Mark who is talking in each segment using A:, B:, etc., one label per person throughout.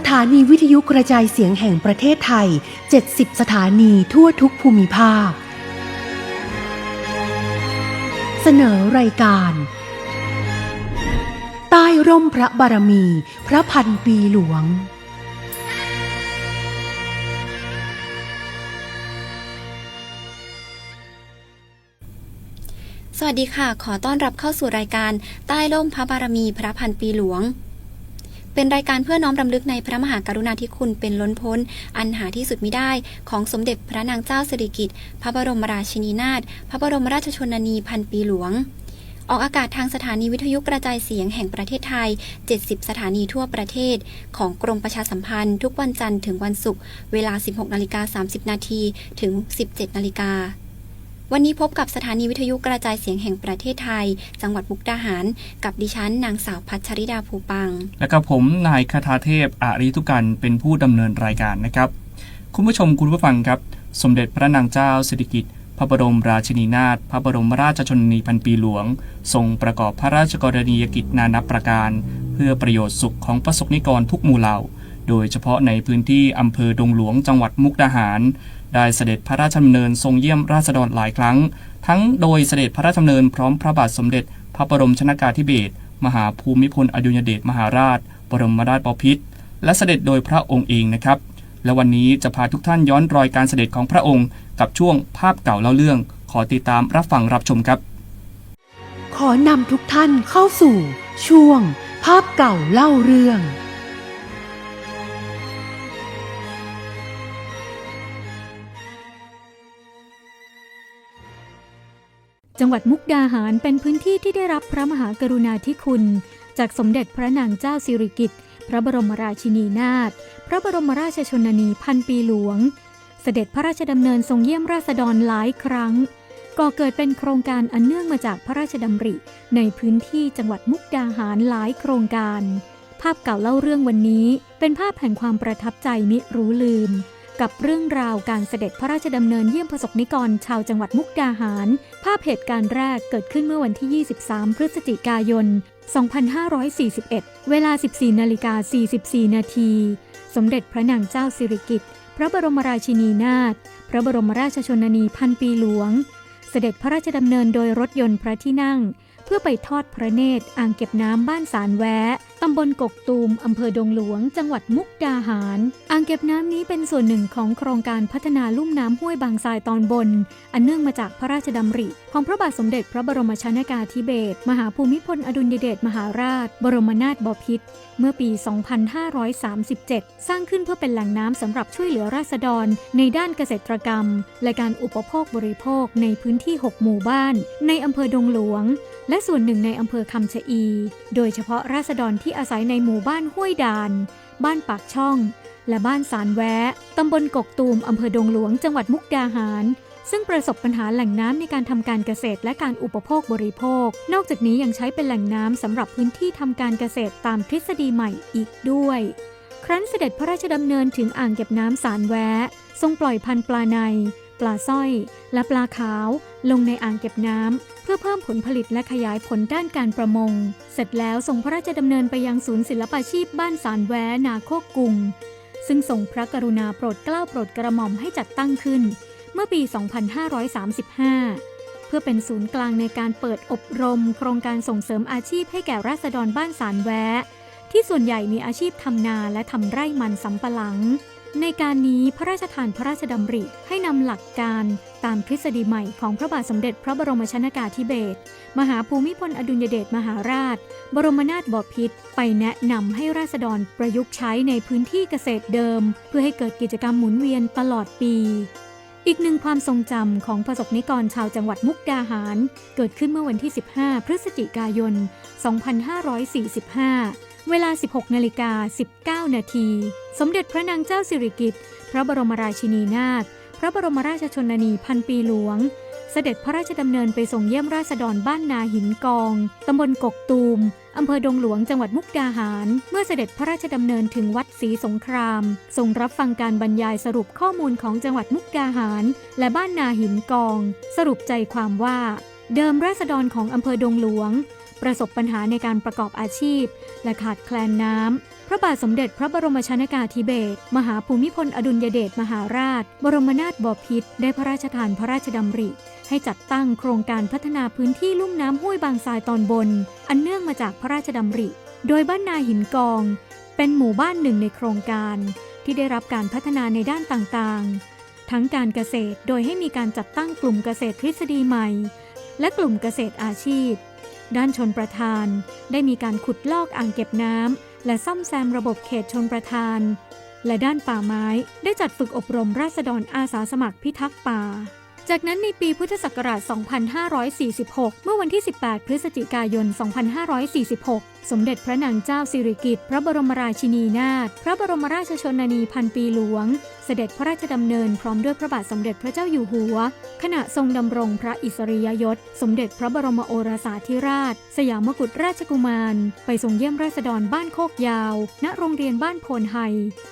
A: สถานีวิทยุกระจายเสียงแห่งประเทศไทย 70 สถานีทั่วทุกภูมิภาค เสนอรายการ ใต้ร่มพระบารมี พระพันปีหลวง
B: สวัสดีค่ะ ขอต้อนรับเข้าสู่รายการใต้ร่มพระบารมี พระพันปีหลวง เป็นรายการเพื่อน้อมรำลึกในพระมหากรุณาธิคุณเป็นล้นพ้น อันหาที่สุดมิได้ของสมเด็จพระนางเจ้าสิริกิติ์พระบรมราชินีนาถพระบรมราชชนนีพันปีหลวงออกอากาศทางสถานีวิทยุกระจายเสียงแห่งประเทศไทย 70 สถานีทั่วประเทศ ของกรมประชาสัมพันธ์ ทุกวันจันทร์ถึงวันศุกร์ เวลา 16 นาฬิกา 30 นาที ถึง 17 นาฬิกา วันนี้พบกับสถานีวิทยุกระจายเสียงแห่งประเทศไทย จังหวัดมุกดาหาร กับดิฉันนางสาวพัชริดาภูปัง
C: และกับผมนายคาทาเทพอาริทุกันเป็นผู้ดำเนินรายการนะครับ คุณผู้ชมคุณผู้ฟังครับ สมเด็จพระนางเจ้าสิริกิติ์พระบรมราชินีนาถพระบรมราชชนนีพันปีหลวง ทรงประกอบพระราชกรณียกิจนานับประการ เพื่อประโยชน์สุขของประสบนิกรทุกหมู่เหล่า โดยเฉพาะในพื้นที่อำเภอดงหลวงจังหวัดมุกดาหาร ได้เสด็จพระราชดำเนินทรงเยี่ยมราษฎรหลายครั้ง ทั้งโดยเสด็จพระราชดำเนินพร้อมพระบาทสมเด็จ พระบรมชนากาธิเบศรมหาภูมิพลอดุลยเดชมหาราช บรมราชบพิตรและเสด็จโดยพระองค์เองนะครับ และวันนี้จะพาทุกท่านย้อนรอยการเสด็จของพระองค์ กับช่วงภาพเก่าเล่าเรื่อง ขอติดตามรับฟังรับชมครับ
A: ขอนำทุกท่านเข้าสู่ ช่วง ภาพเก่าเล่าเรื่อง
D: จังหวัดมุกดาหารเป็นพื้นที่ที่ได้รับพระมหากรุณาธิคุณ จากสมเด็จพระนางเจ้าสิริกิติ์ พระบรมราชินีนาถ พระบรมราชชนนีพันปีหลวง เสด็จพระราชดำเนินทรงเยี่ยมราษฎรหลายครั้ง ก่อเกิดเป็นโครงการอันเนื่องมาจากพระราชดำริ ในพื้นที่จังหวัดมุกดาหารหลายโครงการ ภาพเก่าเล่าเรื่องวันนี้ เป็นภาพแห่งความประทับใจมิรู้ลืม กับเรื่องราวการเสด็จพระราชดำเนินเยี่ยมประสบนิกรชาวจังหวัดมุกดาหาร ภาพเหตุการณ์แรกเกิดขึ้นเมื่อวันที่ 23 พฤศจิกายน 2541 เวลา 14นาฬิกา44 นาที สมเด็จพระนางเจ้าสิริกิติ์ พระบรมราชินีนาถ พระบรมราชชนนีพันปีหลวง เสด็จพระราชดำเนินโดยรถยนต์พระที่นั่ง เพื่อไปทอดพระเนตรอ่างเก็บน้ำบ้านสารแวะตำบลกกตูมอำเภอดงหลวง จังหวัดมุกดาหาร อ่างเก็บน้ำนี้เป็นส่วนหนึ่งของโครงการพัฒนาลุ่มน้ำห้วยบางทรายตอนบน อันเนื่องมาจากพระราชดำริ ของพระบาทสมเด็จพระบรมชนากาธิเบศรมหาภูมิพลอดุลยเดชมหาราช บรมนาถบพิตรเมื่อปี 2537 สร้างขึ้นเพื่อเป็นแหล่งน้ำสำหรับช่วยเหลือราษฎร ในด้านเกษตรกรรม และการอุปโภคบริโภคในพื้นที่ 6 หมู่บ้าน ในอำเภอดงหลวง และส่วนหนึ่งในอำเภอคำชะอี โดยเฉพาะราษฎรที่ที่อาศัยในหมู่บ้านห้วยดาน บ้านปากช่อง และบ้านสารแวะตำบลกกตูมอำเภอดงหลวงจังหวัดมุกดาหาร ซึ่งประสบปัญหาแหล่งน้ำในการทำการเกษตรและการอุปโภคบริโภค นอกจากนี้ยังใช้เป็นแหล่งน้ำสำหรับพื้นที่ทำการเกษตรตามทฤษฎีใหม่อีกด้วย ครั้นเสด็จพระราชดำเนินถึงอ่างเก็บน้ำสารแวะทรงปล่อยพันธุ์ปลาใน ปลาสร้อย และปลาขาว ลงในอ่างเก็บน้ำเพื่อเพิ่มผลผลิตและขยายผลด้านการประมง เสร็จแล้วทรงพระราชดำเนินไปยังศูนย์ศิลปาชีพบ้านสารแวนาโคกกุง ซึ่งทรงพระกรุณาโปรดเกล้าโปรดกระหม่อมให้จัดตั้งขึ้น เมื่อปี 2535เพื่อเป็นศูนย์กลางในการเปิดอบรม โครงการส่งเสริมอาชีพให้แก่ราษฎรบ้านสารแวะ ที่ส่วนใหญ่มีอาชีพทำนาและทำไร่มันสำปะหลัง ในการนี้พระราชทานพระราชดำริให้นำหลักการตามทฤษฎีใหม่ของพระบาทสมเด็จพระบรมชนากาธิเบศรมหาภูมิพลอดุลยเดชมหาราช บรมนาถบพิตรไปแนะนำให้ราษฎรประยุกต์ใช้ในพื้นที่เกษตรเดิม เพื่อให้เกิดกิจกรรมหมุนเวียนตลอดปี อีกหนึ่งความทรงจำของประสบนิกรชาวจังหวัดมุกดาหาร เกิดขึ้นเมื่อวันที่ 15 พฤศจิกายน 2545 เวลา 16นาฬิกา19 นาที สมเด็จพระนางเจ้าสิริกิติ์ พระบรมราชินีนาถ พระบรมราชชนนีพันปีหลวง เสด็จพระราชดำเนินไปส่งเยี่ยมราษฎรบ้านนาหินกอง ตำบลกกตูม อำเภอดงหลวงจังหวัดมุกดาหาร เมื่อเสด็จพระราชดำเนินถึงวัดศรีสงคราม ทรงรับฟังการบรรยายสรุปข้อมูลของจังหวัดมุกดาหาร และบ้านนาหินกอง สรุปใจความว่า เดิมราษฎรของอำเภอดงหลวง ประสบปัญหาในการประกอบอาชีพ และขาดแคลนน้ำ พระบาทสมเด็จพระบรมชนากาธิเบศรมหาภูมิพลอดุลยเดชมหาราช บรมนาถบพิตรได้พระราชทานพระราชดำริ ให้จัดตั้งโครงการพัฒนาพื้นที่ลุ่มน้ำห้วยบางทรายตอนบน อันเนื่องมาจากพระราชดำริ โดยบ้านนาหินกอง เป็นหมู่บ้านหนึ่งในโครงการ ที่ได้รับการพัฒนาในด้านต่างๆ ทั้งการเกษตรโดยให้มีการจัดตั้งกลุ่มเกษตรทฤษฎีใหม่ และกลุ่มเกษตรอาชีพ ด้านชนประทาน ได้มีการขุดลอกอ่างเก็บน้ำและซ่อมแซมระบบเขตชนประทาน และด้านป่าไม้ได้จัดฝึกอบรมราษฎรอาสาสมัครพิทักษ์ป่า จากนั้นในปีพุทธศักราช 2546 เมื่อวันที่ 18 พฤศจิกายน 2546 สมเด็จพระนางเจ้าสิริกิติ์ พระบรมราชินีนาถ พระบรมราชชนนีพันปีหลวง เสด็จพระราชดำเนินพร้อมด้วยพระบาทสมเด็จพระเจ้าอยู่หัว ขณะทรงดำรงพระอิสริยยศ สมเด็จพระบรมโอรสาธิราช สยามกุฎราชกุมาร ไปทรงเยี่ยมราษฎรบ้านโคกยาว ณ โรงเรียนบ้านโพนไฮ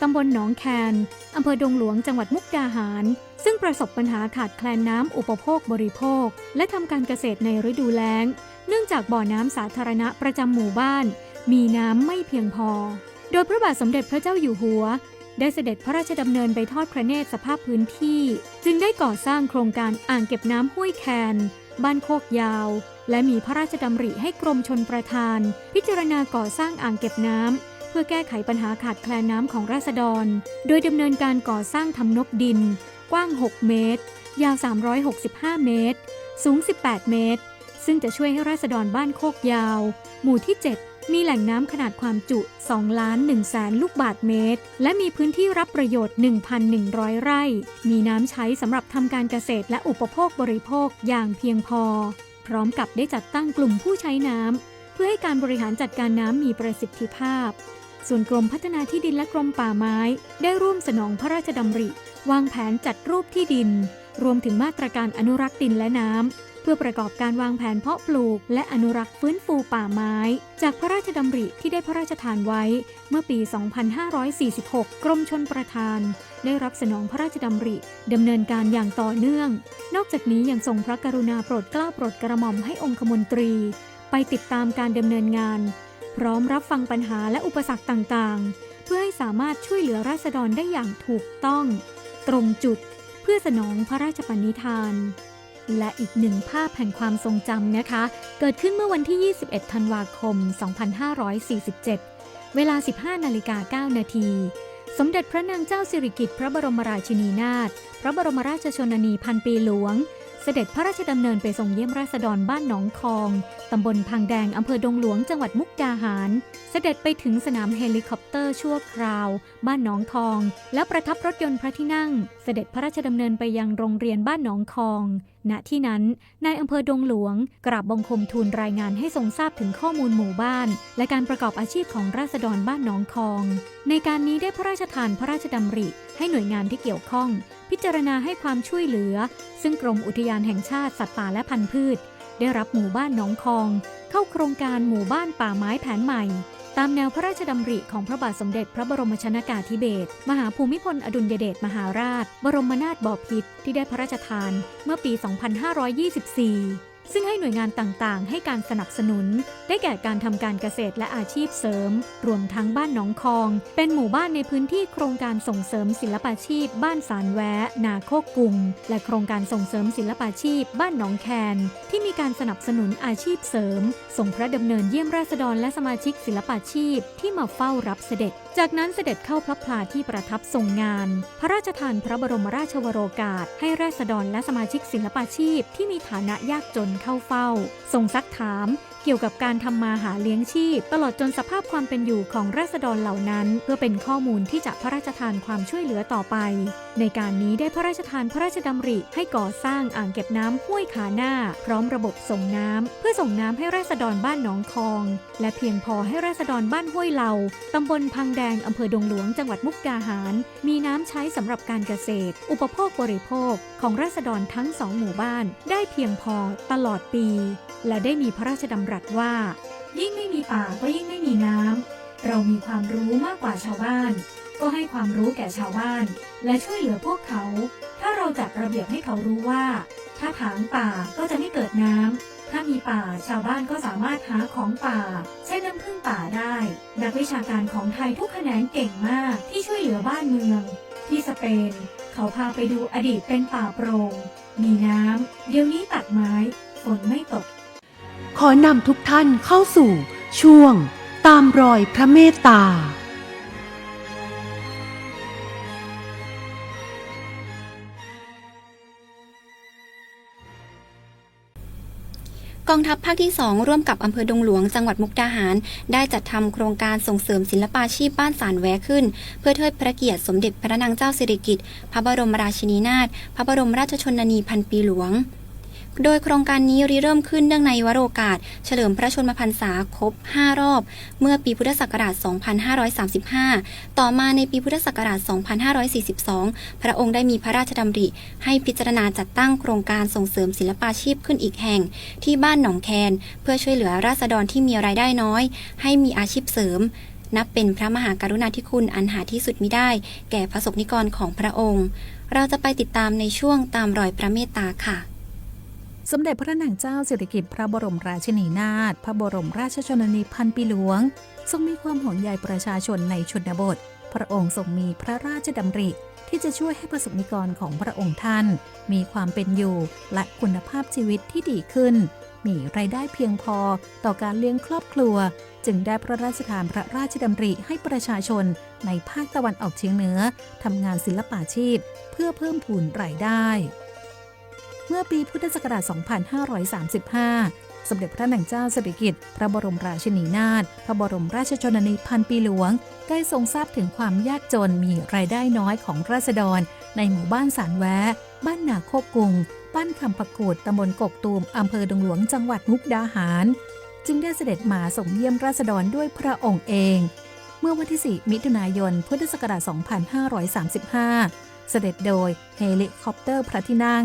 D: ตำบลหนองแคนอำเภอดงหลวงจังหวัดมุกดาหาร ซึ่งประสบปัญหาขาดแคลนน้ำอุปโภคบริโภค และทำการเกษตรในฤดูแล้ง เนื่องจากบ่อน้ำสาธารณะประจำหมู่บ้าน มีน้ำไม่เพียงพอ โดยพระบาทสมเด็จพระเจ้าอยู่หัว ได้เสด็จพระราชดำเนินไปทอดพระเนตรสภาพพื้นที่ จึงได้ก่อสร้างโครงการอ่างเก็บน้ำห้วยแคนบ้านโคกยาว และมีพระราชดำริให้กรมชนประทาน พิจารณาก่อสร้างอ่างเก็บน้ำเพื่อแก้ไขปัญหาขาดแคลนน้ำของราษฎร โดยดำเนินการก่อสร้างทำนบดิน ว้าง 6 เมตร ยาว 365 เมตร สูง 18 เมตร ซึ่งจะช่วยให้ราษฎรบ้านโคกยาว หมู่ที่ 7 มีแหล่งน้ำขนาดความจุ2ล้าน1แสนลูกบาทเมตร และมีพื้นที่รับประโยชน์ 1,100 ไร่ มีน้ำใช้สำหรับทำการเกษตรและอุปโภคบริโภคอย่างเพียงพอ พร้อมกับได้จัดตั้งกลุ่มผู้ใช้น้ำเพื่อให้การบริหารจัดการน้ำมีประสิทธิภาพส่วนกรมพัฒนาที่ดินและกรมป่าไม้ ได้ร่วมสนองพระราชดำริ วางแผนจัดรูปที่ดิน รวมถึงมาตรการอนุรักษ์ดินและน้ำ เพื่อประกอบการวางแผนเพาะปลูก และอนุรักษ์ฟื้นฟูป่าไม้ จากพระราชดำริที่ได้พระราชทานไว้ เมื่อปี 2546 กรมชนประทาน ได้รับสนองพระราชดำริดำเนินการอย่างต่อเนื่อง นอกจากนี้ยังทรงพระกรุณาโปรดเกล้าโปรดกระหม่อมให้องคมนตรี ไปติดตามการดำเนินงาน พร้อมรับฟังปัญหาและอุปสรรคต่างๆ เพื่อให้สามารถช่วยเหลือราษฎรได้อย่างถูกต้อง ตรงจุดเพื่อสนองพระราชปณิธาน และอีกหนึ่งภาพแห่งความทรงจำนะคะ เกิดขึ้นเมื่อวันที่ 21 ธันวาคม 2547 เวลา 15 นาฬิกา 9 นาทีสมเด็จพระนางเจ้าสิริกิติ์พระบรมราชินีนาถ พระบรมราชชนนีพันปีหลวง เสด็จพระราชดำเนินไปทรงเยี่ยมราษฎรบ้านหนองคอง ตำบลพังแดง อำเภอดงหลวง จังหวัดมุกดาหาร เสด็จไปถึงสนามเฮลิคอปเตอร์ชั่วคราว บ้านหนองทอง และประทับรถยนต์พระที่นั่ง เสด็จพระราชดำเนินไปยังโรงเรียนบ้านหนองคอง ณ ที่นั้น นายอำเภอดงหลวง กราบบังคมทูลรายงานให้ทรงทราบถึงข้อมูลหมู่บ้าน และการประกอบอาชีพของราษฎรบ้านหนองคอง ในการนี้ได้พระราชทานพระราชดำริ ให้หน่วยงานที่เกี่ยวข้อง พิจารณาให้ความช่วยเหลือ ซึ่งกรมอุทยานแห่งชาติสัตว์ป่าและพันธุ์พืช ได้รับหมู่บ้านหนองคอง เข้าโครงการหมู่บ้านป่าไม้แผนใหม่ ตามแนวพระราชดำริของพระบาทสมเด็จพระบรมชนากาธิเบศรมหาภูมิพลอดุลยเดชมหาราช บรมนาถบพิตรที่ได้พระราชทานเมื่อปี 2524 ซึ่งให้หน่วยงานต่างๆ ให้การสนับสนุน ได้แก่การทำการเกษตรและอาชีพเสริม รวมทั้งบ้านหนองคอง เป็นหมู่บ้านในพื้นที่โครงการส่งเสริมศิลปาชีพ บ้านสารแวะ นาโคกกุงและโครงการส่งเสริมศิลปาชีพ บ้านหนองแคน ที่มีการสนับสนุนอาชีพเสริม ส่งพระดำเนินเยี่ยมราษฎรและสมาชิกศิลปาชีพที่มาเฝ้ารับเสด็จ จากนั้นเสด็จเข้าพระพลาที่ประทับทรงงาน พระราชทานพระบรมราชวโรกาส ให้ราษฎรและสมาชิกศิลปาชีพที่มีฐานะยากจนเข้าเฝ้า ทรงซักถาม เกี่ยวกับการทำมาหาเลี้ยงชีพ ตลอดจนสภาพความเป็นอยู่ของราษฎรเหล่านั้น เพื่อเป็นข้อมูลที่จะพระราชทานความช่วยเหลือต่อไป ในการนี้ได้พระราชทานพระราชดำริให้ก่อสร้างอ่างเก็บน้ำห้วยขาหน้า พร้อมระบบส่งน้ำเพื่อส่งน้ำให้ราษฎรบ้านหนองคอง และเพียงพอให้ราษฎรบ้านห้วยเหลาตำบลพังแดงอำเภอดงหลวงจังหวัดมุกดาหาร มีน้ำใช้สำหรับการเกษตร อุปโภคบริโภคของราษฎรทั้งสองหมู่บ้าน ได้เพียงพอตลอดปี และได้มีพระราชดำรัสว่า ยิ่งไม่มีป่าก็ยิ่งไม่มีน้ำ เรามีความรู้มากกว่าชาวบ้าน ก็ให้ความรู้แก่ชาวบ้าน และช่วยเหลือพวกเขา ถ้าเราจัดระเบียบให้เขารู้ว่า ถ้าถางป่าก็จะไม่เกิดน้ำ ถ้ามีป่าชาวบ้านก็สามารถหาของป่าเช่นน้ำพึ่งป่าได้ นักวิชาการของไทยทุกแขนงเก่งมากที่ช่วยเหลือบ้านเมือง ที่สเปน เขาพาไปดูอดีตเป็นป่าโปรง่งมีน้ำ เดี๋ยวนี้ตัดไม้ ฝนไม่ตก
A: ขอนำทุกท่านเข้าสู่ช่วงตามรอยพระเมตตา
B: กองทัพภาคที่ 2 ร่วมกับอำเภอดงหลวงจังหวัดมุกดาหาร ได้จัดทำโครงการส่งเสริมศิลปาชีพบ้านสารแวขึ้น เพื่อเทิดพระเกียรติสมเด็จพระนางเจ้าสิริกิติ์พระบรมราชินีนาถพระบรมราชชนนีพันปีหลวง โดยโครงการนี้ริเริ่มขึ้นเนื่องในวโรกาส เฉลิมพระชนมพรรษาครบ 5 รอบ เมื่อปีพุทธศักราช 2535 ต่อมาในปีพุทธศักราช 2542 พระองค์ได้มีพระราชดำริ ให้พิจารณาจัดตั้งโครงการส่งเสริมศิลปาชีพขึ้นอีกแห่ง ที่บ้านหนองแคน เพื่อช่วยเหลือราษฎรที่มีรายได้น้อย ให้มีอาชีพเสริม นับเป็นพระมหากรุณาธิคุณอันหาที่สุดมิได้ แก่พระสงฆ์นิกรของพระองค์ เราจะไปติดตามในช่วงตามรอยพระเมตตาค่ะ
E: สมเด็จพระนางเจ้าสิริกิติ์พระบรมราชินีนาถพระบรมราชชนนีพันปีหลวง ทรงมีความห่วงใยประชาชนในชนบท พระองค์ทรงมีพระราชดำริที่จะช่วยให้ประสบนิกรของพระองค์ท่าน มีความเป็นอยู่และคุณภาพชีวิตที่ดีขึ้น มีรายได้เพียงพอต่อการเลี้ยงครอบครัว จึงได้พระราชทานพระราชดำริให้ประชาชนในภาคตะวันออกเฉียงเหนือทำงานศิลปาชีพ เพื่อเพิ่มพูนรายได้ เมื่อปีพุทธศักราช 2535 สมเด็จพระนางเจ้าสิริกิติ์พระบรมราชินีนาถ พระบรมราชชนนีพันปีหลวง ได้ทรงทราบถึงความยากจนมีรายได้น้อยของราษฎร ในหมู่บ้านสารแวะ บ้านนาโคกกุง บ้านคำปะกูดตำบลกกตูมอำเภอดงหลวง จังหวัดมุกดาหาร จึงได้เสด็จมาส่งเยี่ยมราษฎรด้วยพระองค์เอง เมื่อวันที่ 4 มิถุนายน พุทธศักราช 2535 เสด็จโดยเฮลิคอปเตอร์พระที่นั่ง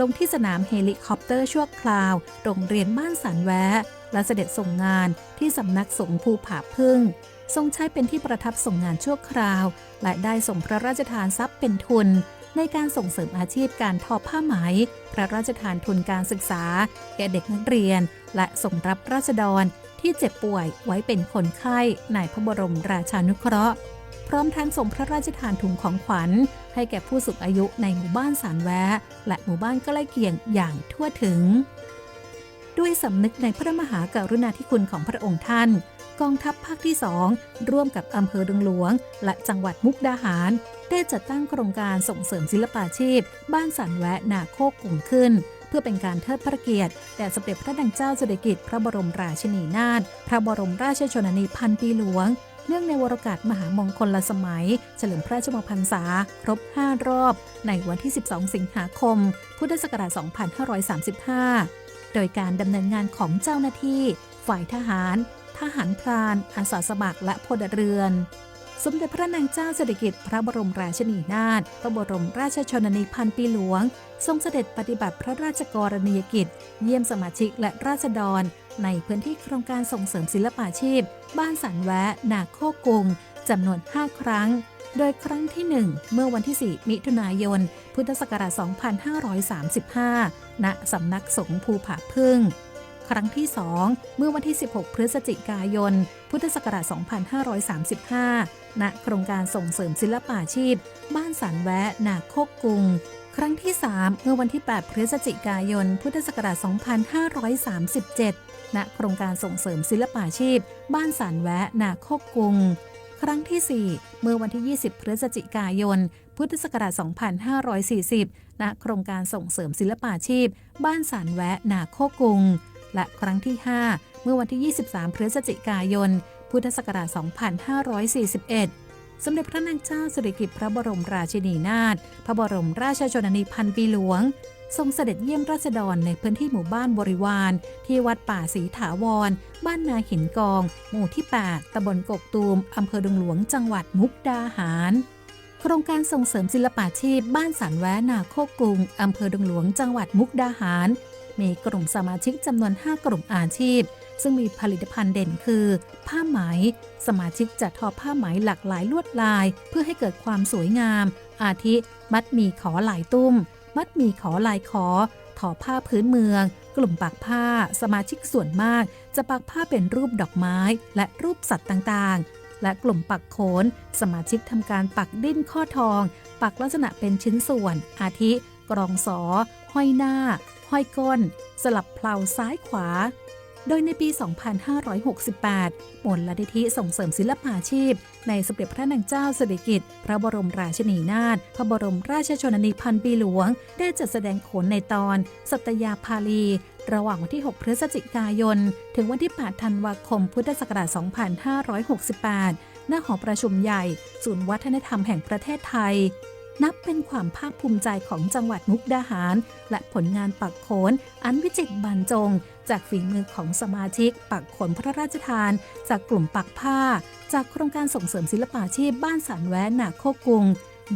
E: ลงที่สนามเฮลิคอปเตอร์ชั่วคราว โรงเรียนบ้านสันแวะ และเสด็จส่งงานที่สำนักสงฆ์ภูผาพึ่ง ทรงใช้เป็นที่ประทับส่งงานชั่วคราว และได้ส่งพระราชทานทรัพย์เป็นทุน ในการส่งเสริมอาชีพการทอผ้าไหม พระราชทานทุนการศึกษา แก่เด็กนักเรียน และส่งรับราษฎรที่เจ็บป่วยไว้เป็นคนไข้ในพระบรมราชานุเคราะห์ พร้อมทั้งส่งพระราชทานถุงของขวัญ ให้แก่ผู้สูงอายุในหมู่บ้านสารแวะ และหมู่บ้านใกล้เคียงอย่างทั่วถึง ด้วยสำนึกในพระมหากรุณาธิคุณของพระองค์ท่าน กองทัพภาคที่สองร่วมกับอำเภอดงหลวง และจังหวัดมุกดาหาร ได้จัดตั้งโครงการส่งเสริมศิลปาชีพ บ้านสันแวะนาโคกกุ่งขึ้นเพื่อเป็นการเทิดพระเกียรติแด่สมเด็จพระนางเจ้าสิริกิติ์พระบรมราชินีนาถ พระบรมราชชนนีพันปีหลวง เนื่องในวโรกาสมหามงคลละสมัย เฉลิมพระชมพรรษา ครบ 5 รอบ ในวันที่ 12 สิงหาคม พุทธศักราช 2535 โดยการดำเนินงานของเจ้าหน้าที่ ฝ่ายทหาร ทหารพราน อาสาสมัคร และพลเรือน สมเด็จพระนางเจ้าสิริกิติ์พระบรมราชินีนาถพระบรมราชชนนีพันปีหลวง ทรงเสด็จปฏิบัติพระราชกรณียกิจ เยี่ยมสมาชิกและราษฎร ในพื้นที่โครงการส่งเสริมศิลปาชีพ บ้านสันแวะ นาโคกุงจำนวน 5 ครั้ง โดยครั้งที่ 1 เมื่อวันที่ 4 มิถุนายน พุทธศักราช 2535 ณ สำนักสงฆ์ภูผาพึ่ง ครั้งที่ 2 เมื่อวันที่ 16 พฤศจิกายน พุทธศักราช 2535 ณ โครงการส่งเสริมศิลปาชีพ บ้านสันแวะ นาโคกุง ครั้งที่ 3 เมื่อวันที่ 8 พฤศจิกายน พุทธศักราช 2537 ณ โครงการส่งเสริมศิลปาชีพ บ้านสันแวะ นาโคกรุง ครั้งที่ 4 เมื่อวันที่ 20 พฤศจิกายน พุทธศักราช 2540 ณ โครงการส่งเสริมศิลปาชีพ บ้านสันแวะ นาโคกรุง และครั้งที่ 5 เมื่อวันที่ 23 พฤศจิกายน พุทธศักราช 2541 สมเด็จพระนางเจ้าสิริกิติ์พระบรมราชินีนาถพระบรมราชชนนีพันปีหลวง ทรงเสด็จเยี่ยมราษฎรในพื้นที่หมู่บ้านบริวาร ที่วัดป่าศรีถาวร บ้านนาหินกอง หมู่ที่ 8ตำบลกกตูมอำเภอดงหลวงจังหวัดมุกดาหาร โครงการส่งเสริมศิลปาชีพ บ้านสันแวนาโคกรุงอำเภอดงหลวงจังหวัดมุกดาหาร มีกลุ่มสมาชิกจำนวน 5 กลุ่มอาชีพ ซึ่งมีผลิตภัณฑ์เด่นคือ ผ้าไหม สมาชิกจะทอผ้าไหมหลากหลายลวดลาย เพื่อให้เกิดความสวยงาม อาทิ มัดมีขอลายตุ้ม มัดมีขอลายขอ ทอผ้าพื้นเมือง กลุ่มปักผ้า สมาชิกส่วนมาก จะปักผ้าเป็นรูปดอกไม้ และรูปสัตว์ต่างๆ และกลุ่มปักโขน สมาชิกทำการปักดิ้นข้อทอง ปักลักษณะเป็นชิ้นส่วน อาทิ กรองสอ ห้อยหน้า ห้อยก้น สลับเพลาซ้ายขวา โดยในปี 2568 มูลนิธิส่งเสริมศิลปาชีพ ในสมเด็จพระนางเจ้าสิริกิติ์ พระบรมราชินีนาถ พระบรมราชชนนีพันปีหลวง ได้จัดแสดงโขนในตอน สัตยาภาลี ระหว่างวันที่ 6 พฤศจิกายน ถึงวันที่ 8 ธันวาคม พุทธศักราช 2568 ณ หอประชุมใหญ่ ศูนย์วัฒนธรรมแห่งประเทศไทย นับเป็นความภาคภูมิใจของจังหวัดมุกดาหาร และผลงานปักโขน อันวิจิตรบรรจง จากฝีมือของสมาชิก ปักโขนพระราชทาน จากกลุ่มปักผ้า จากโครงการส่งเสริมศิลปาชีพบ้านสานแวนนาโคกุง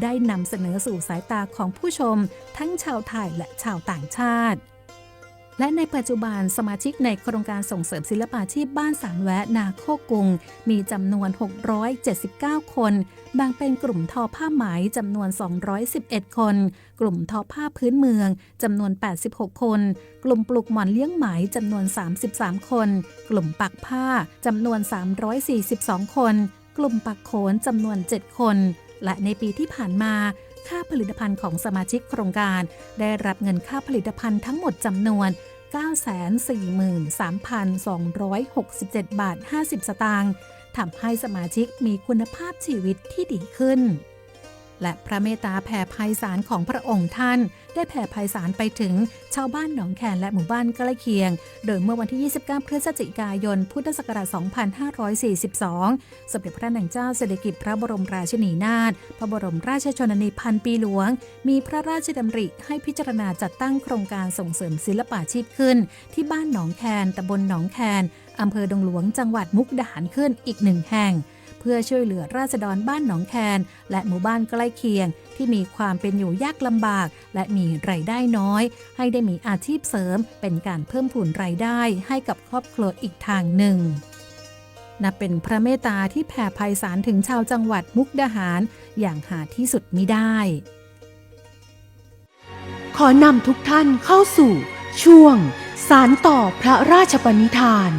E: ได้นำเสนอสู่สายตาของผู้ชม ทั้งชาวไทยและชาวต่างชาติ และในปัจจุบันสมาชิกในโครงการส่งเสริมศิลปาชีพบ้านสันแวะนาโคกุง มีจำนวน 679 คนแบ่งเป็นกลุ่มทอผ้าไหมจำนวน 211 คน กลุ่มทอผ้าพื้นเมืองจำนวน 86 คน กลุ่มปลูกหมอนเลี้ยงไหมจำนวน 33 คน กลุ่มปักผ้าจำนวน 342 คน กลุ่มปักโขนจำนวน 7 คน และในปีที่ผ่านมาค่าผลิตภัณฑ์ของสมาชิกโครงการ ได้รับเงินค่าผลิตภัณฑ์ทั้งหมดจำนวน 943,267 บาท 50 สตางค์ทำให้สมาชิกมีคุณภาพชีวิตที่ดีขึ้น และพระเมตตาแผ่ไพศาลของพระองค์ท่าน ได้แผ่ไพศาลไปถึงชาวบ้านหนองแคนและหมู่บ้านใกล้เคียง โดยเมื่อวันที่ 29 พฤศจิกายน พุทธศักราช 2542 สมเด็จพระนางเจ้าสิริกิติ์พระบรมราชินีนาถ พระบรมราชชนนีพันปีหลวง มีพระราชดำริให้พิจารณาจัดตั้งโครงการส่งเสริมศิลปาชีพขึ้น ที่บ้านหนองแคนตำบลหนองแคนอำเภอดงหลวงจังหวัดมุกดาหารขึ้นอีกหนึ่งแห่ง เพื่อช่วยเหลือราษฎรบ้านหนองแคน และหมู่บ้านใกล้เคียง ที่มีความเป็นอยู่ยากลำบาก และมีรายได้น้อย ให้ได้มีอาชีพเสริม เป็นการเพิ่มพูนรายได้ให้กับครอบครัวอีกทางหนึ่งนับเป็นพระเมตตาที่แผ่ไพศาลถึงชาวจังหวัดมุกดาหาร อย่างหาที่สุดมิได้
A: ขอนำทุกท่านเข้าสู่ช่วงสารต่อพระราชปณิธาน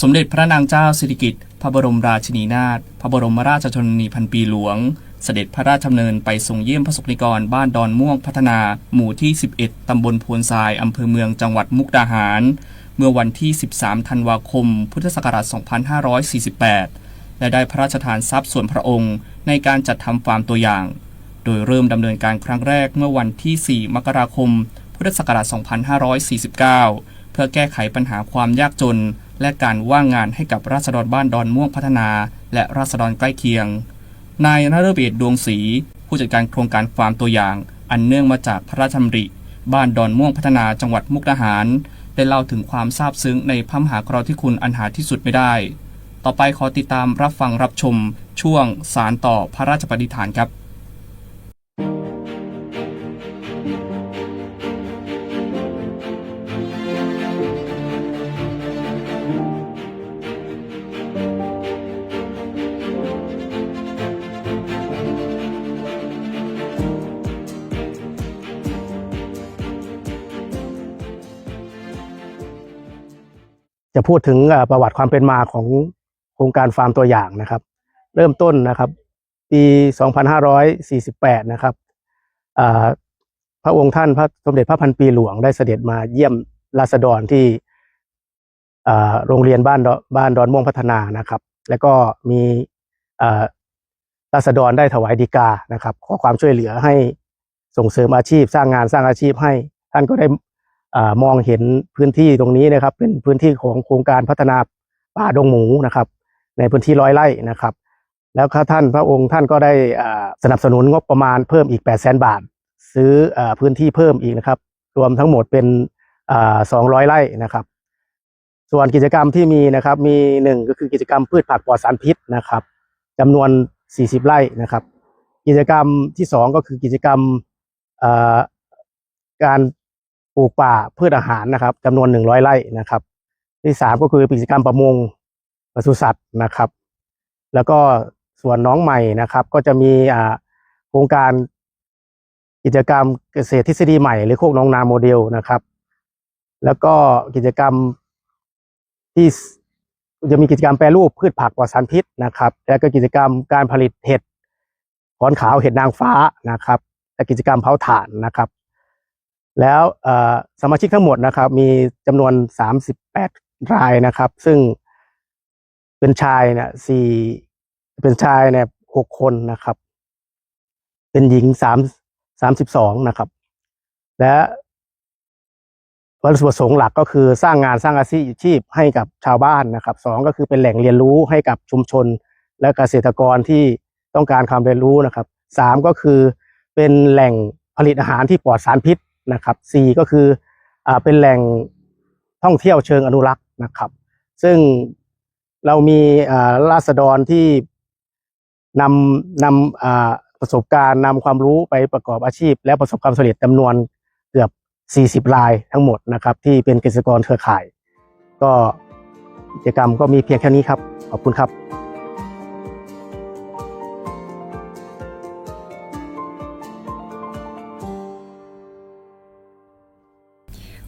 C: สมเด็จพระนางเจ้าสิริกิติ์พระบรมราชินีนาถพระบรมราชชนนีพันปีหลวง เสด็จพระราชดำเนินไปทรงเยี่ยมพระสงฆ์นิกรบ้านดอนม่วงพัฒนา หมู่ที่ 11 ตำบลโพนทรายอำเภอเมืองจังหวัดมุกดาหาร เมื่อวันที่ 13 ธันวาคม พุทธศักราช 2548 และได้พระราชทานทรัพย์ส่วนพระองค์ ในการจัดทำฟาร์มตัวอย่าง โดยเริ่มดำเนินการครั้งแรกเมื่อวันที่ 4 มกราคม พุทธศักราช 2549 เพื่อแก้ไขปัญหาความยากจน และการว่างงานให้กับราษฎรบ้านดอนม่วงพัฒนา และราษฎรใกล้เคียง นายนฤเบศดวงศรีผู้จัดการโครงการฟาร์มตัวอย่าง อันเนื่องมาจากพระราชดำริ บ้านดอนม่วงพัฒนาจังหวัดมุกดาหาร ได้เล่าถึงความซาบซึ้งในพระมหากรุณาธิคุณอันหาที่สุดไม่ได้ ต่อไปขอติดตามรับฟังรับชม ช่วงสารต่อพระราชปณิธานครับ
F: จะพูดถึงประวัติความเป็นมาของโครงการฟาร์มตัวอย่างนะครับ เริ่มต้นนะครับ ปี 2548 นะครับพระองค์ท่านพระสมเด็จพระพันปีหลวงได้เสด็จมาเยี่ยมราษฎรที่โรงเรียนบ้านดบ้านดอนม่วงพัฒนานะครับ แล้วก็มีราษฎรได้ถวายดีกานะครับ ขอความช่วยเหลือให้ส่งเสริมอาชีพสร้างงานสร้างอาชีพให้ท่านก็ได้ มองเห็นพื้นที่ตรงนี้นะครับ เป็นพื้นที่ของโครงการพัฒนาป่าดงหมูนะครับ ในพื้นที่ร้อยไร่นะครับ แล้วท่านพระองค์ท่านก็ได้สนับสนุนงบประมาณเพิ่มอีก 8 0 0 0 0 0บาท ซื้อพื้นที่เพิ่มอีกนะครับ รวมทั้งหมดเป็นอ่า200 ไร่นะครับ ส่วนกิจกรรมที่มีนะครับมีหนึ่งก็คือกิจกรรมพืชผักปลอดสารพิษนะครับจำนวน 40 ไร่นะครับ กิจกรรมที่สองก็คือกิจกรรมการ ปลูกป่าพืชอาหารนะครับจำนวน100ไร่นะครับ ที่สามก็คือกิจกรรมประมงปศุสัตว์นะครับ แล้วก็ส่วนน้องใหม่นะครับ ก็จะมีโครงการกิจกรรมเกษตรทฤษฎีใหม่หรือโคกน้องนาโมเดลนะครับ แล้วก็กิจกรรมที่จะมีกิจกรรมแปรรูปพืชผักปลอดสารพิษนะครับ แล้วก็กิจกรรมการผลิตเห็ดขอนขาวเห็ดนางฟ้านะครับและกิจกรรมเผาถ่านนะครับ แล้วสมาชิกทั้งหมดนะครับ มีจำนวน 38 รายนะครับ ซึ่งเป็นชายเนี่ยสี่เป็นชายเนี่ยหกคนนะครับ เป็นหญิงสามสามสิบสองนะครับ และวัตถุประสงค์หลักก็คือสร้างงานสร้างอาชีพให้กับชาวบ้านนะครับสองก็คือเป็นแหล่งเรียนรู้ให้กับชุมชน และเกษตรกรที่ต้องการความเรียนรู้นะครับสามก็คือเป็นแหล่งผลิตอาหารที่ปลอดสารพิษ นะครับสี่ก็คืออ่าเป็นแหล่งท่องเที่ยวเชิงอนุรักษ์นะครับ ซึ่งเรามีอ่าราษฎรที่นำนำอ่าประสบการณ์นำความรู้ไปประกอบอาชีพ และประสบความสำเร็จจำนวนเกือบ 40 รายทั้งหมดนะครับ ที่เป็นเกษตรกรเครือข่าย ก็กิจกรรมก็มีเพียงแค่นี้ครับ ขอบคุณครับ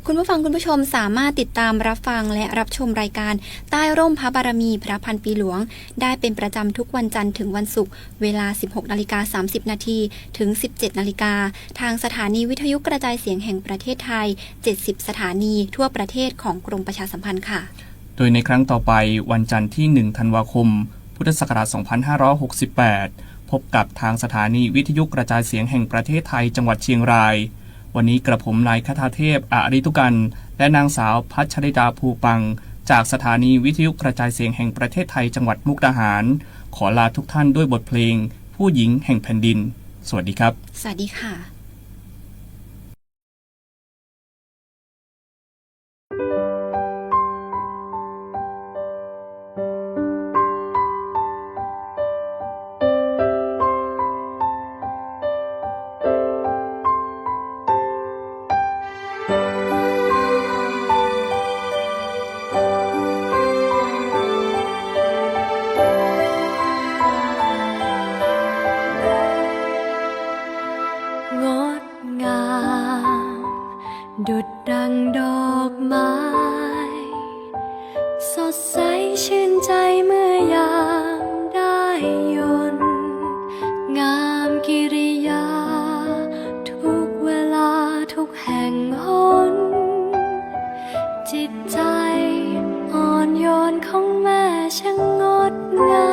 B: คุณผู้ฟังคุณผู้ชมสามารถติดตามรับฟังและรับชมรายการใต้ร่มพระบารมีพระพันปีหลวง ได้เป็นประจำทุกวันจันทร์ถึงวันศุกร์เวลา 16นาฬิกา30นาทีถึง 17นาฬิกาทางสถานีวิทยุกระจายเสียงแห่งประเทศไทย 70 สถานีทั่วประเทศของกรมประชาสัมพันธ์ค่ะ
C: โดยในครั้งต่อไปวันจันทร์ที่ 1 ธันวาคม พุทธศักราช 2568 พบกับทางสถานีวิทยุกระจายเสียงแห่งประเทศไทย จังหวัดเชียงราย วันนี้กระผมนายคทาเทพอาริทุกัน และนางสาวพัชริดาภูปัง จากสถานีวิทยุกระจายเสียงแห่งประเทศไทยจังหวัดมุกดาหาร ขอลาทุกท่านด้วยบทเพลง ผู้หญิงแห่งแผ่นดิน สวัสดีครับ
B: สวัสดีค่ะ
G: แม่ช่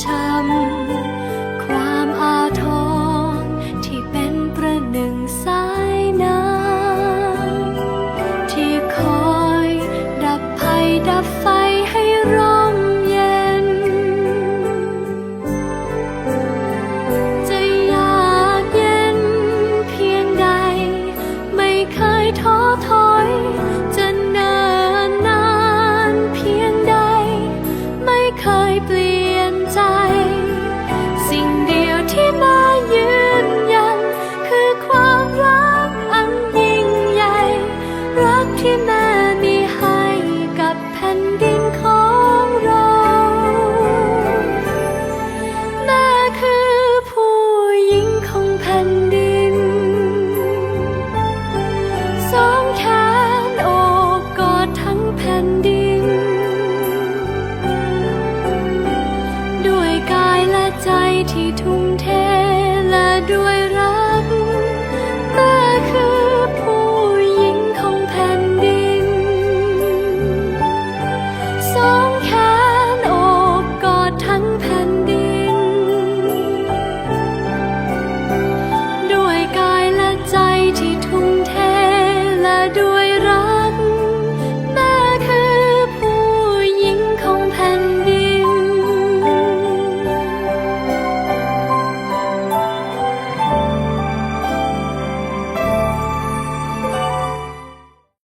G: ชุ่